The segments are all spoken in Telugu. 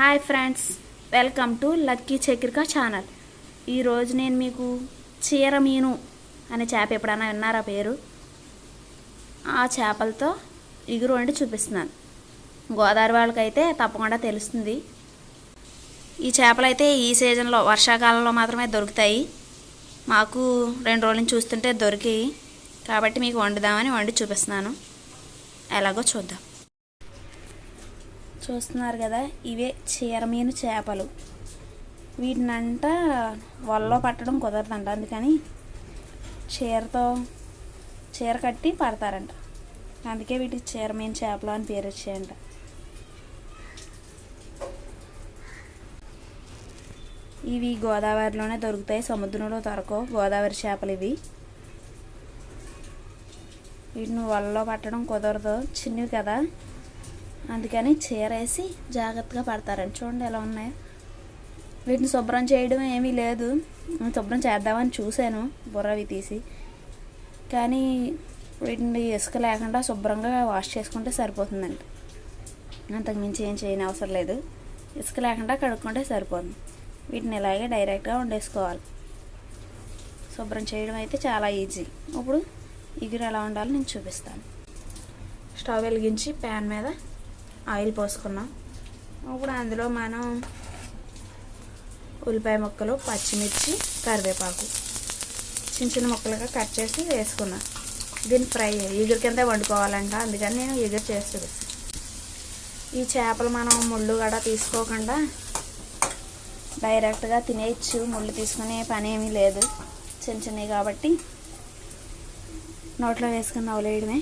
Hi friends welcome to lucky Chakrika channel. ఈరోజు నేను మీకు చీర మీను అనే చేప ఎప్పుడైనా విన్నారా పేరు? ఆ చేపలతో ఇగురు వండి చూపిస్తున్నాను. గోదావరి వాళ్ళకైతే తప్పకుండా తెలుస్తుంది. ఈ చేపలు అయితే ఈ సీజన్లో వర్షాకాలంలో మాత్రమే దొరుకుతాయి. మాకు రెండు రోజుల నుంచి చూస్తుంటే దొరికాయి. కాబట్టి మీకు వండుదామని వండి చూపిస్తున్నాను. ఎలాగో చూద్దాం. చూస్తున్నారు కదా ఇవే చీరమీను చేపలు. వీటినంట వలలో పట్టడం కుదరదంట అందుకని చీరతో చీర కట్టి పడతారంట. అందుకే వీటికి చీరమీను చేపలు అని పేరు వచ్చాయంట. ఇవి గోదావరిలోనే దొరుకుతాయి సముద్రంలో దొరకవు. గోదావరి చేపలు ఇవి. వీటిని వలలో పట్టడం కుదరదు. చిన్నవి కదా. అందుకని చీరేసి జాగ్రత్తగా పడతారండి. చూడండి ఎలా ఉన్నాయో. వీటిని శుభ్రం చేయడం ఏమీ లేదు. శుభ్రం చేద్దామని చూశాను బుర్రవి తీసి. కానీ వీటిని ఇసుక లేకుండా శుభ్రంగా వాష్ చేసుకుంటే సరిపోతుందండి. అంతకుమించి ఏం చేయని అవసరం లేదు. ఇసుక లేకుండా కడుక్కుంటే సరిపోతుంది. వీటిని ఇలాగే డైరెక్ట్గా వండేసుకోవాలి. శుభ్రం చేయడం అయితే చాలా ఈజీ. ఇప్పుడు ఇగురు ఎలా ఉండాలో నేను చూపిస్తాను. స్టవ్ వెలిగించి ప్యాన్ మీద ఆయిల్ పోసుకున్నాం. ఇప్పుడు అందులో మనం ఉల్లిపాయ ముక్కలు పచ్చిమిర్చి కరివేపాకు చిన్న చిన్న ముక్కలుగా కట్ చేసి వేసుకున్నాను దీన్ని ఫ్రై ఎగురు కింద వండుకోవాలంట. అందుకని నేను ఎగురు చేస్తుంది ఈ చేపలు మనం ముళ్ళు కూడా తీసుకోకుండా డైరెక్ట్గా తినేయచ్చు. ముళ్ళు తీసుకునే పని ఏమీ లేదు. చిన్న చిన్నవి కాబట్టి నోట్లో వేసుకుని నవలేయడమే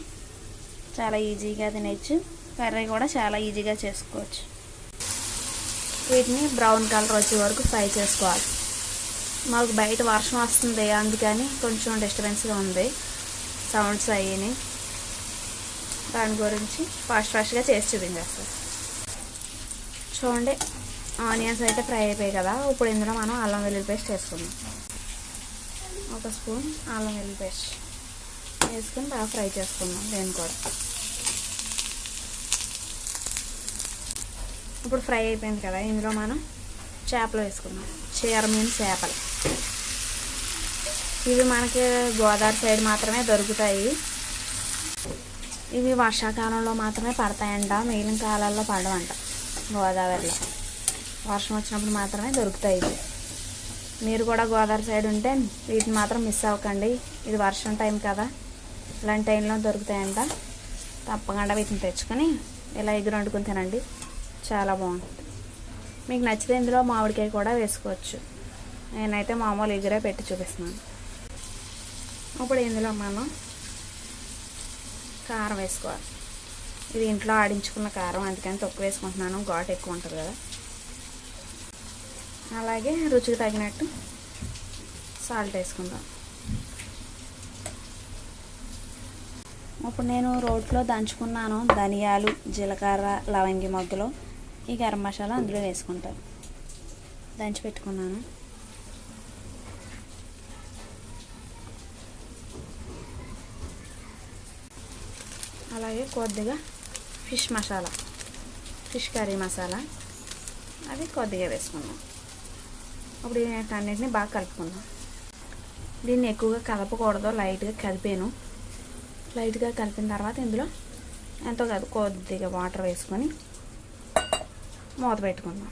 చాలా ఈజీగా తినేయచ్చు. కర్రీ కూడా చాలా ఈజీగా చేసుకోవచ్చు. వీటిని బ్రౌన్ కలర్ వచ్చే వరకు ఫ్రై చేసుకోవాలి. మాకు బయట వర్షం వస్తుంది అందుకని కొంచెం డిస్టర్బెన్స్గా ఉంది. సౌండ్స్ అయ్యాయి దాని గురించి ఫాస్ట్ ఫాస్ట్గా చేసి చూపించేస్తారు చూడండి ఆనియన్స్ అయితే ఫ్రై అయిపోయాయి కదా. ఇప్పుడు ఇందులో మనం అల్లం వెల్లుల్లి పేస్ట్ వేసుకుందాం. ఒక స్పూన్ అల్లం వెల్లుల్లి పేస్ట్ వేసుకుని బాగా ఫ్రై చేసుకుందాం. నేను కూడా. ఇప్పుడు ఫ్రై అయిపోయింది కదా ఇందులో మనం చేపలు వేసుకుందాం. చీరమీన చేపలు. ఇవి మనకి గోదావరి సైడ్ మాత్రమే దొరుకుతాయి. ఇవి వర్షాకాలంలో మాత్రమే పడతాయంట మిగిలిన కాలాల్లో పడవంట గోదావరిలో. వర్షం వచ్చినప్పుడు మాత్రమే దొరుకుతాయి ఇవి. మీరు కూడా గోదావరి సైడ్ ఉంటే వీటిని మాత్రం మిస్ అవ్వకండి. ఇది వర్షం టైం కదా ఇలాంటి టైంలో దొరుకుతాయంట. తప్పకుండా వీటిని తెచ్చుకొని ఇలా ఎగురు వండుకుని తినండి. చాలా బాగుంటుంది. మీకు నచ్చితే ఇందులో మామిడికాయ కూడా వేసుకోవచ్చు. నేనైతే మామూలు ఎగురే పెట్టి చూపిస్తున్నాను. ఇప్పుడు ఇందులో మనం కారం వేసుకోవాలి. ఇది ఇంట్లో ఆడించుకున్న కారం అందుకని తక్కువ వేసుకుంటున్నాను. ఘాట్ ఎక్కువ ఉంటుంది కదా. అలాగే రుచికి తగినట్టు సాల్ట్ వేసుకుందాం. ఇప్పుడు నేను రోట్లో దంచుకున్నాను ధనియాలు జీలకర్ర లవంగి మొగ్గలు ఈ గరం మసాలా అందులో వేసుకుంటాను దంచి పెట్టుకున్నాను. అలాగే కొద్దిగా fish masala fish curry masala అది కొద్దిగా వేసుకున్నాం అప్పుడు వీటన్నిటిని బాగా కలుపుకున్నాం దీన్ని ఎక్కువగా కలపకూడదు లైట్గా కలిపాను. లైట్గా కలిపిన తర్వాత ఇందులో ఎంతో కాదు కొద్దిగా వాటర్ వేసుకొని మూత పెట్టుకుందాం.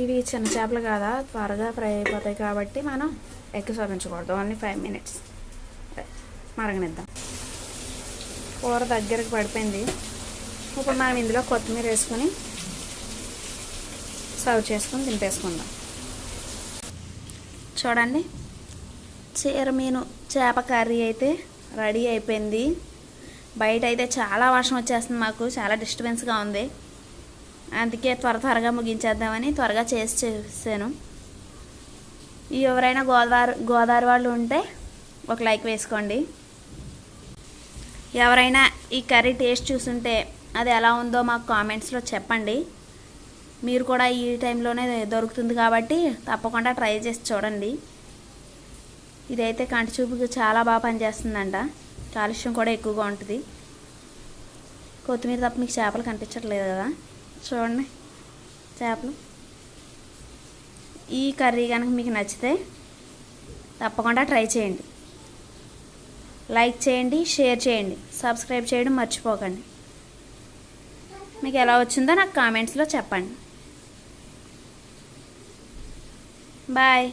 ఇవి చిన్న చేపలు కదా? త్వరగా ఫ్రై అయిపోతాయి కాబట్టి మనం ఎక్కువ చూపించకూడదు ఓన్లీ ఫైవ్ మినిట్స్ మరగనిద్దాం. కూర దగ్గరకు పడిపోయింది. ఇప్పుడు మనం ఇందులో కొత్తిమీర వేసుకొని సర్వ్ చేసుకొని తింపేసుకుందాం చూడండి చీర మీను చేప కర్రీ అయితే రెడీ అయిపోయింది. బయట అయితే చాలా వర్షం వచ్చేస్తుంది మాకు. చాలా డిస్టర్బెన్స్గా ఉంది. అందుకే త్వర త్వరగా ముగించేద్దామని త్వరగా చేసి చేశాను. ఈ ఎవరైనా గోదావరి గోదావరి వాళ్ళు ఉంటే ఒక లైక్ వేసుకోండి. ఎవరైనా ఈ కర్రీ టేస్ట్ చూసుంటే అది ఎలా ఉందో మాకు కామెంట్స్లో చెప్పండి. మీరు కూడా ఈ టైంలోనే దొరుకుతుంది కాబట్టి తప్పకుండా ట్రై చేసి చూడండి. ఇదైతే కంటి చూపుకి చాలా బాగా పనిచేస్తుందంట. కాలుష్యం కూడా ఎక్కువగా ఉంటుంది. కొత్తిమీర తప్ప మీకు చేపలు కనిపించట్లేదు కదా. చూడండి చేపలు. ఈ కర్రీ కనుక మీకు నచ్చితే తప్పకుండా ట్రై చేయండి. లైక్ చేయండి షేర్ చేయండి సబ్స్క్రైబ్ చేయడం మర్చిపోకండి. మీకు ఎలా వచ్చిందో నాకు కామెంట్స్లో చెప్పండి. బాయ్.